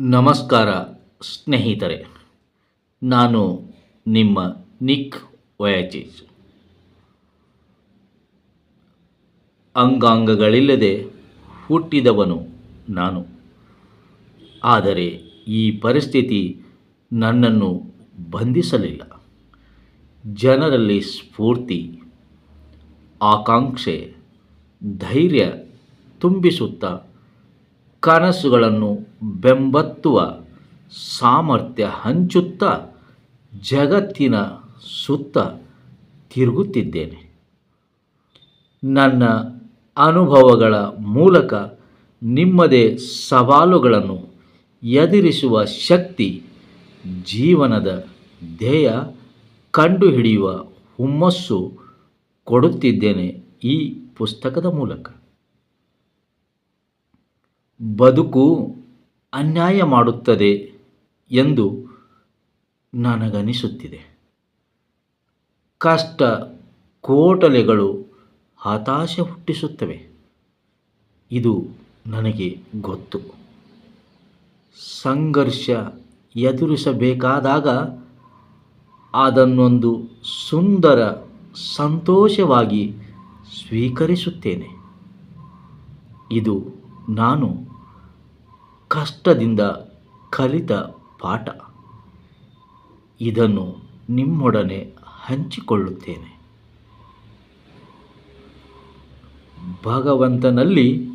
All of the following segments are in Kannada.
ನಮಸ್ಕಾರ, ಸ್ನೇಹಿತರೆ. ನಾನು ನಿಮ್ಮ ನಿಕ್ ವಯಾಚೀಸ್. ಅಂಗಾಂಗಗಳಿಲ್ಲದೆ ಹುಟ್ಟಿದವನು ನಾನು. ಆದರೆ ಈ ಪರಿಸ್ಥಿತಿ ನನ್ನನ್ನು ಬಂಧಿಸಲಿಲ್ಲ. ಜನರಲ್ಲಿ ಸ್ಫೂರ್ತಿ, ಆಕಾಂಕ್ಷೆ, ಧೈರ್ಯ ತುಂಬಿಸುತ್ತಾ ಕನಸುಗಳನ್ನು ಬೆಂಬತ್ತುವ ಸಾಮರ್ಥ್ಯ ಹಂಚುತ್ತಾ ಜಗತ್ತಿನ ಸುತ್ತ ತಿರುಗುತ್ತಿದ್ದೇನೆ. ನನ್ನ ಅನುಭವಗಳ ಮೂಲಕ ನಿಮ್ಮದೇ ಸವಾಲುಗಳನ್ನು ಎದುರಿಸುವ ಶಕ್ತಿ ಜೀವನದ ಧ್ಯೇಯ ಕಂಡುಹಿಡಿಯುವ ಹುಮ್ಮಸ್ಸು ಕೊಡುತ್ತಿದ್ದೇನೆ ಈ ಪುಸ್ತಕದ ಮೂಲಕ. ಬದುಕು ಅನ್ಯಾಯ ಮಾಡುತ್ತದೆ ಎಂದು ನನಗನಿಸುತ್ತಿದೆ. ಕಷ್ಟ ಕೋಟಲೆಗಳು ಹತಾಶೆ ಹುಟ್ಟಿಸುತ್ತವೆ. ಇದು ನನಗೆ ಗೊತ್ತು. ಸಂಘರ್ಷ ಎದುರಿಸಬೇಕಾದಾಗ ಅದನ್ನೊಂದು ಸುಂದರ ಸಂತೋಷವಾಗಿ ಸ್ವೀಕರಿಸುತ್ತೇನೆ. ಇದು ನಾನು ಕಷ್ಟದಿಂದ ಕಲಿತ ಪಾಠ. ಇದನ್ನು ನಿಮ್ಮೊಡನೆ ಹಂಚಿಕೊಳ್ಳುತ್ತೇನೆ. ಭಗವಂತನಲ್ಲಿ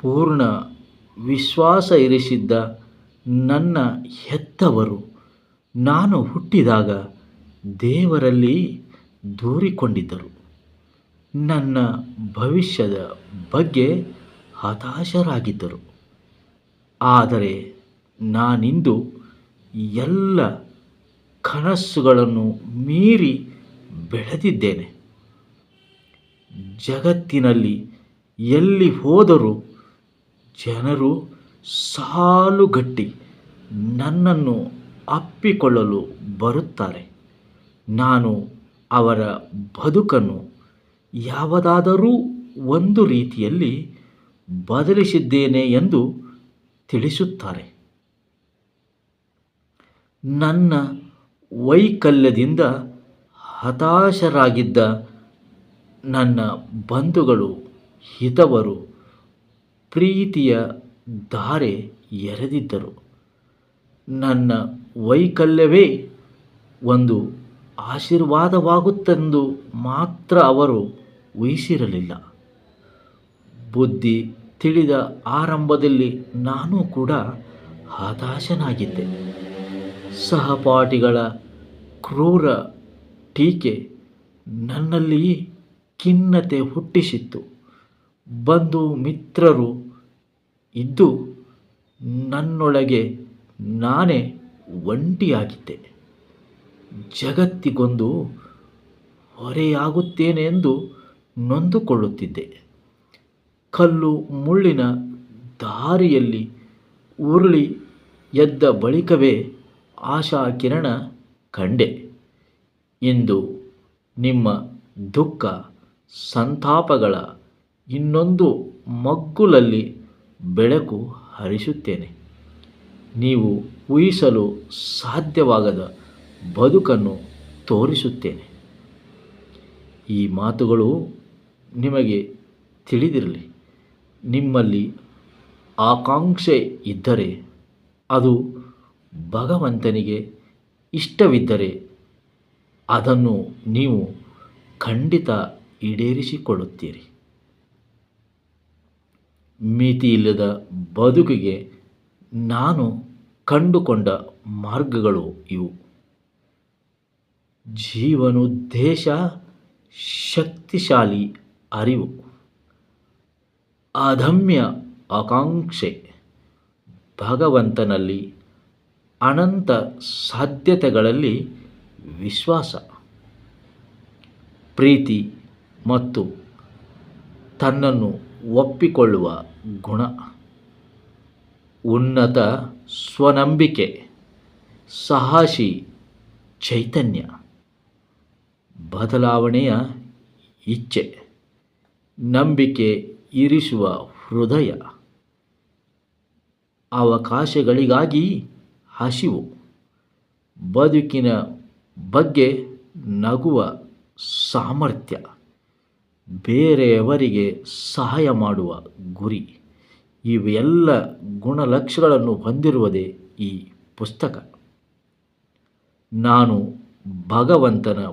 ಪೂರ್ಣ ವಿಶ್ವಾಸ ಇರಿಸಿದ್ದ ನನ್ನ ಹೆತ್ತವರು ನಾನು ಹುಟ್ಟಿದಾಗ ದೇವರಲ್ಲಿ ದೂರಿಕೊಂಡಿದ್ದರು. ನನ್ನ ಭವಿಷ್ಯದ ಬಗ್ಗೆ ಹತಾಶರಾಗಿದ್ದರು. ಆದರೆ ನಾನಿಂದು ಎಲ್ಲ ಕನಸುಗಳನ್ನು ಮೀರಿ ಬೆಳೆದಿದ್ದೇನೆ. ಜಗತ್ತಿನಲ್ಲಿ ಎಲ್ಲಿ ಹೋದರೂ ಜನರು ಸಾಲುಗಟ್ಟಿ ನನ್ನನ್ನು ಅಪ್ಪಿಕೊಳ್ಳಲು ಬರುತ್ತಾರೆ. ನಾನು ಅವರ ಬದುಕನ್ನು ಯಾವುದಾದರೂ ಒಂದು ರೀತಿಯಲ್ಲಿ ಬದಲಿಸಿದ್ದೇನೆ ಎಂದು ತಿಳಿಸುತ್ತಾರೆ. ನನ್ನ ವೈಕಲ್ಯದಿಂದ ಹತಾಶರಾಗಿದ್ದ ನನ್ನ ಬಂಧುಗಳು, ಹಿತವರು ಪ್ರೀತಿಯ ಧಾರೆ ಎರೆದಿದ್ದರು. ನನ್ನ ವೈಕಲ್ಯವೇ ಒಂದು ಆಶೀರ್ವಾದವಾಗುತ್ತೆಂದು ಮಾತ್ರ ಅವರು ಊಹಿಸಿರಲಿಲ್ಲ. ಬುದ್ಧಿ ತಿಳಿದ ಆರಂಭದಲ್ಲಿ ನಾನು ಕೂಡ ಹತಾಶನಾಗಿದ್ದೆ. ಸಹಪಾಠಿಗಳ ಕ್ರೂರ ಟೀಕೆ ನನ್ನಲ್ಲಿ ಖಿನ್ನತೆ ಹುಟ್ಟಿಸಿತ್ತು. ಬಂಧು ಮಿತ್ರರು ಇದ್ದು ನನ್ನೊಳಗೆ ನಾನೇ ಒಂಟಿಯಾಗಿದ್ದೆ. ಜಗತ್ತಿಗೊಂದು ಹೊರೆಯಾಗುತ್ತೇನೆ ಎಂದು ನೊಂದುಕೊಳ್ಳುತ್ತಿದ್ದೆ. ಕಲ್ಲು ಮುಳ್ಳಿನ ದಾರಿಯಲ್ಲಿ ಉರುಳಿ ಎದ್ದ ಬಳಿಕವೇ ಆಶಾ ಕಿರಣ ಕಂಡೆ. ಇಂದು ನಿಮ್ಮ ದುಃಖ ಸಂತಾಪಗಳ ಇನ್ನೊಂದು ಮಗ್ಗುಲಲ್ಲಿ ಬೆಳಕು ಹರಿಸುತ್ತೇನೆ. ನೀವು ಊಹಿಸಲು ಸಾಧ್ಯವಾಗದ ಬದುಕನ್ನು ತೋರಿಸುತ್ತೇನೆ. ಈ ಮಾತುಗಳು ನಿಮಗೆ ತಿಳಿದಿರಲಿ. ನಿಮ್ಮಲ್ಲಿ ಆಕಾಂಕ್ಷೆ ಇದ್ದರೆ ಅದು ಭಗವಂತನಿಗೆ ಇಷ್ಟವಿದ್ದರೆ ಅದನ್ನು ನೀವು ಖಂಡಿತ ಈಡೇರಿಸಿಕೊಳ್ಳುತ್ತೀರಿ. ಮಿತಿಯಿಲ್ಲದ ಬದುಕಿಗೆ ನಾನು ಕಂಡುಕೊಂಡ ಮಾರ್ಗಗಳು ಇವು. ಜೀವನೋದ್ದೇಶ ಶಕ್ತಿಶಾಲಿ ಅರಿವು. ಅದಮ್ಯ ಆಕಾಂಕ್ಷೆ. ಭಗವಂತನಲ್ಲಿ ಅನಂತ ಸಾಧ್ಯತೆಗಳಲ್ಲಿ ವಿಶ್ವಾಸ. ಪ್ರೀತಿ ಮತ್ತು ತನ್ನನ್ನು ಒಪ್ಪಿಕೊಳ್ಳುವ ಗುಣ. ಉನ್ನತ ಸ್ವನಂಬಿಕೆ. ಸಾಹಸಿ ಚೈತನ್ಯ. ಬದಲಾವಣೆಯ ಇಚ್ಛೆ. ನಂಬಿಕೆ ಇರಿಸುವ ಹೃದಯ ಅವಕಾಶಗಳಿಗಾಗಿ ಹಸಿವು ಬದುಕಿನ ಬಗ್ಗೆ ನಗುವ ಸಾಮರ್ಥ್ಯ ಬೇರೆಯವರಿಗೆ ಸಹಾಯ ಮಾಡುವ ಗುರಿ ಇವೆಲ್ಲ ಗುಣಲಕ್ಷಗಳನ್ನು ಹೊಂದಿರುವುದೇ ಈ ಪುಸ್ತಕ. ನಾನು ಭಗವಂತನ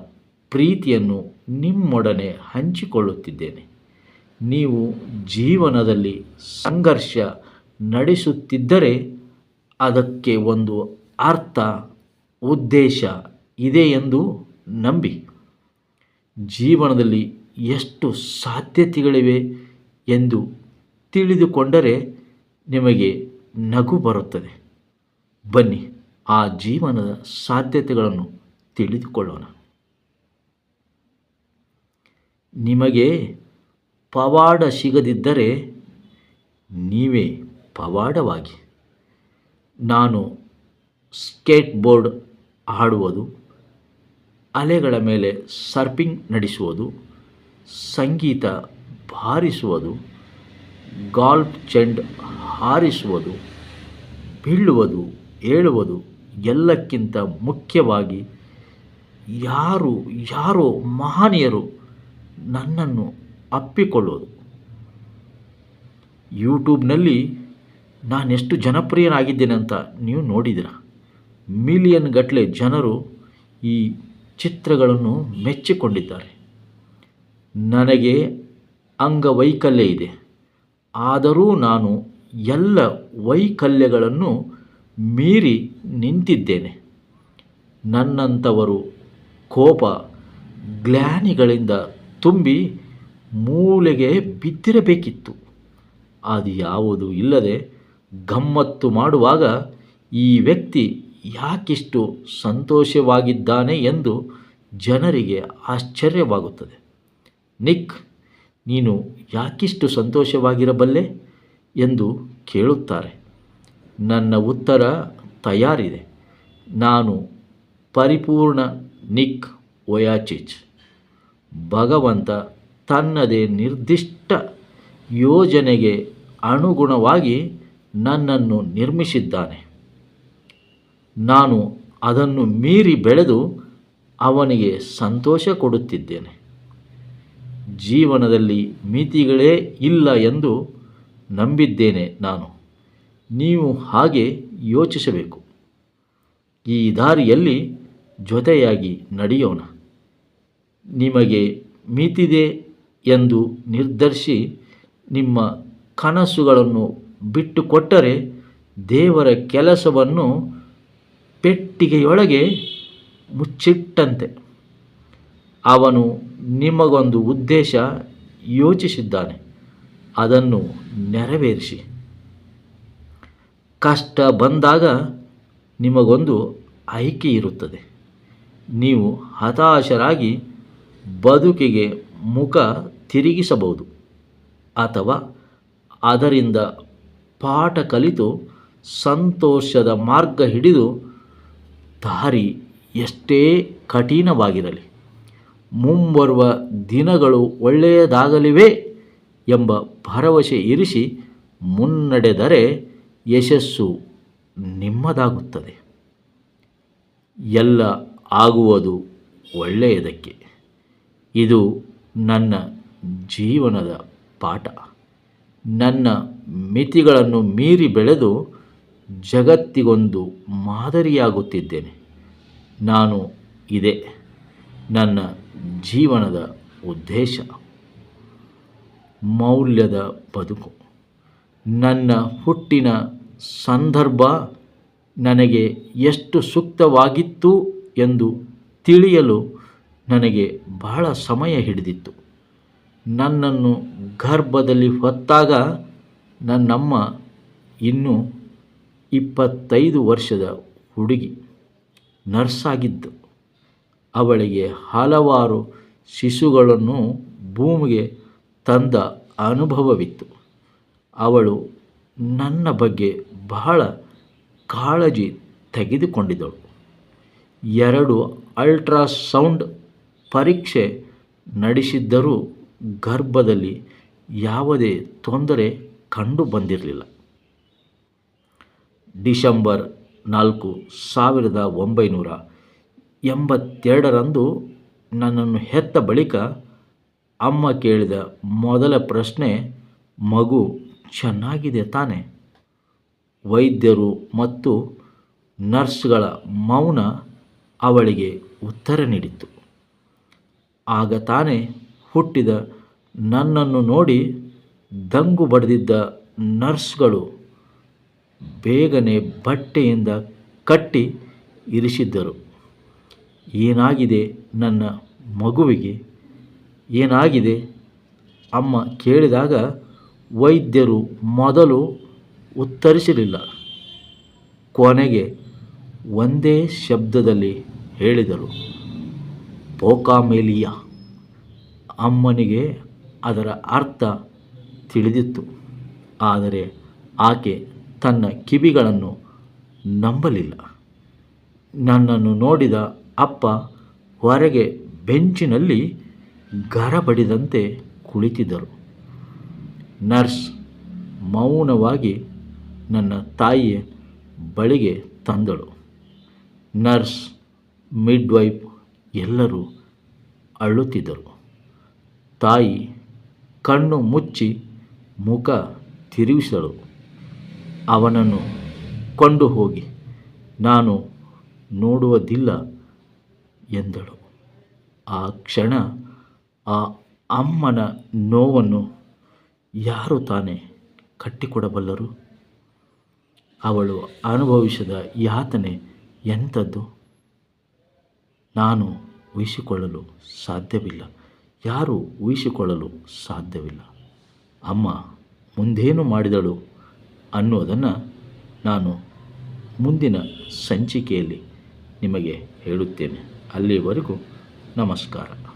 ಪ್ರೀತಿಯನ್ನು ನಿಮ್ಮೊಡನೆ ಹಂಚಿಕೊಳ್ಳುತ್ತಿದ್ದೇನೆ. ನೀವು ಜೀವನದಲ್ಲಿ ಸಂಘರ್ಷ ನಡೆಸುತ್ತಿದ್ದರೆ ಅದಕ್ಕೆ ಒಂದು ಅರ್ಥ, ಉದ್ದೇಶ ಇದೆ ಎಂದು ನಂಬಿ. ಜೀವನದಲ್ಲಿ ಎಷ್ಟು ಸಾಧ್ಯತೆಗಳಿವೆ ಎಂದು ತಿಳಿದುಕೊಂಡರೆ ನಿಮಗೆ ನಗು ಬರುತ್ತದೆ. ಬನ್ನಿ ಆ ಜೀವನದ ಸಾಧ್ಯತೆಗಳನ್ನು ತಿಳಿದುಕೊಳ್ಳೋಣ. ನಿಮಗೆ ಪವಾಡ ಸಿಗದಿದ್ದರೆ ನೀವೇ ಪವಾಡವಾಗಿ. ನಾನು ಸ್ಕೇಟ್ಬೋರ್ಡ್ ಆಡುವುದು, ಅಲೆಗಳ ಮೇಲೆ ಸರ್ಪಿಂಗ್ ನಡೆಸುವುದು, ಸಂಗೀತ ಬಾರಿಸುವುದು, ಗಾಲ್ಫ್ ಚೆಂಡ್ ಹಾರಿಸುವುದು, ಬೀಳುವುದು ಹೇಳುವುದು ಎಲ್ಲಕ್ಕಿಂತ ಮುಖ್ಯವಾಗಿ ಯಾರು, ಯಾರೋ ಮಹನೀಯರು ನನ್ನನ್ನು ಅಪ್ಪಿಕೊಳ್ಳೋದು ಯೂಟ್ಯೂಬ್ನಲ್ಲಿ ನಾನೆಷ್ಟು ಜನಪ್ರಿಯನಾಗಿದ್ದೇನೆ ಅಂತ ನೀವು ನೋಡಿದಿರ ಮಿಲಿಯನ್ ಗಟ್ಟಲೆ ಜನರು ಈ ಚಿತ್ರಗಳನ್ನು ಮೆಚ್ಚಿಕೊಂಡಿದ್ದಾರೆ. ನನಗೆ ಅಂಗವೈಕಲ್ಯ ಇದೆ. ಆದರೂ ನಾನು ಎಲ್ಲ ವೈಕಲ್ಯಗಳನ್ನು ಮೀರಿ ನಿಂತಿದ್ದೇನೆ. ನನ್ನಂಥವರು ಕೋಪ, ಗ್ಲಾನಿಗಳಿಂದ ತುಂಬಿ ಮೂಲೆಗೆ ಬಿದ್ದಿರಬೇಕಿತ್ತು. ಅದು ಯಾವುದು ಇಲ್ಲದೆ ಗಮ್ಮತ್ತು ಮಾಡುವಾಗ ಈ ವ್ಯಕ್ತಿ ಯಾಕಿಷ್ಟು ಸಂತೋಷವಾಗಿದ್ದಾನೆ ಎಂದು ಜನರಿಗೆ ಆಶ್ಚರ್ಯವಾಗುತ್ತದೆ. ನಿಕ್, ನೀನು ಯಾಕಿಷ್ಟು ಸಂತೋಷವಾಗಿರಬಲ್ಲೆ ಎಂದು ಕೇಳುತ್ತಾರೆ. ನನ್ನ ಉತ್ತರ ತಯಾರಿದೆ. ನಾನು ಪರಿಪೂರ್ಣ ನಿಕ್ ಒಯಾಚಿಚ್ ಭಗವಂತ ತನ್ನದೇ ನಿರ್ದಿಷ್ಟ ಯೋಜನೆಗೆ ಅನುಗುಣವಾಗಿ ನನ್ನನ್ನು ನಿರ್ಮಿಸಿದ್ದಾನೆ. ನಾನು ಅದನ್ನು ಮೀರಿ ಬೆಳೆದು ಅವನಿಗೆ ಸಂತೋಷ ಕೊಡುತ್ತಿದ್ದೇನೆ. ಜೀವನದಲ್ಲಿ ಮಿತಿಗಳೇ ಇಲ್ಲ ಎಂದು ನಂಬಿದ್ದೇನೆ ನಾನು. ನೀವು ಹಾಗೆ ಯೋಚಿಸಬೇಕು. ಈ ದಾರಿಯಲ್ಲಿ ಜೊತೆಯಾಗಿ ನಡೆಯೋಣ. ನಿಮಗೆ ಮಿತಿದೆ ಎಂದು ನಿರ್ಧರಿಸಿ ನಿಮ್ಮ ಕನಸುಗಳನ್ನು ಬಿಟ್ಟುಕೊಟ್ಟರೆ ದೇವರ ಕೆಲಸವನ್ನು ಪೆಟ್ಟಿಗೆಯೊಳಗೆ ಮುಚ್ಚಿಟ್ಟಂತೆ. ಅವನು ನಿಮಗೊಂದು ಉದ್ದೇಶ ಯೋಚಿಸಿದ್ದಾನೆ, ಅದನ್ನು ನೆರವೇರಿಸಿ. ಕಷ್ಟ ಬಂದಾಗ ನಿಮಗೊಂದು ಆಯ್ಕೆ ಇರುತ್ತದೆ. ನೀವು ಹತಾಶರಾಗಿ ಬದುಕಿಗೆ ಮುಖ ತಿರುಗಿಸಬಹುದು. ಅಥವಾ ಅದರಿಂದ ಪಾಠ ಕಲಿತು ಸಂತೋಷದ ಮಾರ್ಗ ಹಿಡಿದು ದಾರಿ ಎಷ್ಟೇ ಕಠಿಣವಾಗಿರಲಿ, ಮುಂಬರುವ ದಿನಗಳು ಒಳ್ಳೆಯದಾಗಲಿವೆ ಎಂಬ ಭರವಸೆ ಇರಿಸಿ ಮುನ್ನಡೆದರೆ ಯಶಸ್ಸು ನಿಮ್ಮದಾಗುತ್ತದೆ. ಎಲ್ಲ ಆಗುವುದು ಒಳ್ಳೆಯದಕ್ಕೆ. ಇದು ನನ್ನ ಜೀವನದ ಪಾಠ. ನನ್ನ ಮಿತಿಗಳನ್ನು ಮೀರಿ ಬೆಳೆದು ಜಗತ್ತಿಗೊಂದು ಮಾದರಿಯಾಗುತ್ತಿದ್ದೇನೆ. ನಾನು ಇದೆ ನನ್ನ ಜೀವನದ ಉದ್ದೇಶ. ಮೌಲ್ಯದ ಬದುಕು. ನನ್ನ ಹುಟ್ಟಿನ ಸಂದರ್ಭ ನನಗೆ ಎಷ್ಟು ಸೂಕ್ತವಾಗಿತ್ತು ಎಂದು ತಿಳಿಯಲು ನನಗೆ ಬಹಳ ಸಮಯ ಹಿಡಿದಿತ್ತು. ನನ್ನನ್ನು ಗರ್ಭದಲ್ಲಿ ಹೊತ್ತಾಗ ನನ್ನಮ್ಮ ಇನ್ನೂ ಇಪ್ಪತ್ತೈದು ವರ್ಷದ ಹುಡುಗಿ ನರ್ಸಾಗಿದ್ದು ಅವಳಿಗೆ ಹಲವಾರು ಶಿಶುಗಳನ್ನು ಭೂಮಿಗೆ ತಂದ ಅನುಭವವಿತ್ತು. ಅವಳು ನನ್ನ ಬಗ್ಗೆ ಬಹಳ ಕಾಳಜಿ ತೆಗೆದುಕೊಂಡಿದ್ದಳು. ಎರಡು ಅಲ್ಟ್ರಾಸೌಂಡ್ ಪರೀಕ್ಷೆ ನಡೆಸಿದ್ದರೂ ಗರ್ಭದಲ್ಲಿ ಯಾವುದೇ ತೊಂದರೆ ಕಂಡು ಬಂದಿರಲಿಲ್ಲ. ಡಿಸೆಂಬರ್ ನಾಲ್ಕು ಸಾವಿರದ ಒಂಬೈನೂರ ಎಂಬತ್ತೆರಡರಂದು ನನ್ನನ್ನು ಹೆತ್ತ ಬಳಿಕ ಅಮ್ಮ ಕೇಳಿದ ಮೊದಲ ಪ್ರಶ್ನೆ, ಮಗು ಚೆನ್ನಾಗಿದೆ ತಾನೆ? ವೈದ್ಯರು ಮತ್ತು ನರ್ಸ್ಗಳ ಮೌನ ಅವಳಿಗೆ ಉತ್ತರ ನೀಡಿತು ಆಗ ತಾನೇ ಹುಟ್ಟಿದ ನನ್ನನ್ನು ನೋಡಿ ದಂಗು ಬಡಿದಿದ್ದ ನರ್ಸ್ಗಳು ಬೇಗನೆ ಬಟ್ಟೆಯಿಂದ ಕಟ್ಟಿ ಇರಿಸಿದ್ದರು. ಏನಾಗಿದೆ ನನ್ನ ಮಗುವಿಗೆ? ಏನಾಗಿದೆ? ಅಮ್ಮ ಕೇಳಿದಾಗ ವೈದ್ಯರು ಮೊದಲು ಉತ್ತರಿಸಲಿಲ್ಲ. ಕೊನೆಗೆ ಒಂದೇ ಶಬ್ದದಲ್ಲಿ ಹೇಳಿದರು, ಪೋಕಾಮೇಲಿಯಾ. ಅಮ್ಮನಿಗೆ ಅದರ ಅರ್ಥ ತಿಳಿದಿತ್ತು. ಆದರೆ ಆಕೆ ತನ್ನ ಕಿವಿಗಳನ್ನು ನಂಬಲಿಲ್ಲ. ನನ್ನನ್ನು ನೋಡಿದ ಅಪ್ಪ ಹೊರಗೆ ಬೆಂಚಿನಲ್ಲಿ ಗರಬಡಿದಂತೆ ಕುಳಿತಿದ್ದರು. ನರ್ಸ್ ಮೌನವಾಗಿ ನನ್ನ ತಾಯಿಯ ಬಳಿಗೆ ತಂದಳು. ನರ್ಸ್, ಮಿಡ್ವೈಫ್ ಎಲ್ಲರೂ ಅಳುತ್ತಿದ್ದರು. ತಾಯಿ ಕಣ್ಣು ಮುಚ್ಚಿ ಮುಖ ತಿರುಗಿಸಳು. ಅವನನ್ನು ಕೊಂಡು ಹೋಗಿ, ನಾನು ನೋಡುವುದಿಲ್ಲ ಎಂದಳು. ಆ ಕ್ಷಣ ಆ ಅಮ್ಮನ ನೋವನ್ನು ಯಾರು ತಾನೇ ಕಟ್ಟಿಕೊಡಬಲ್ಲರು? ಅವಳು ಅನುಭವಿಸಿದ ಯಾತನೆ ಎಂಥದ್ದು? ನಾನು ಉಹಿಸಿಕೊಳ್ಳಲು ಸಾಧ್ಯವಿಲ್ಲ. ಯಾರೂ ಊಹಿಸಿಕೊಳ್ಳಲು ಸಾಧ್ಯವಿಲ್ಲ. ಅಮ್ಮ ಮುಂದೇನು ಮಾಡಿದಳು ಅನ್ನೋದನ್ನು ನಾನು ಮುಂದಿನ ಸಂಚಿಕೆಯಲ್ಲಿ ನಿಮಗೆ ಹೇಳುತ್ತೇನೆ. ಅಲ್ಲಿವರೆಗೂ ನಮಸ್ಕಾರ.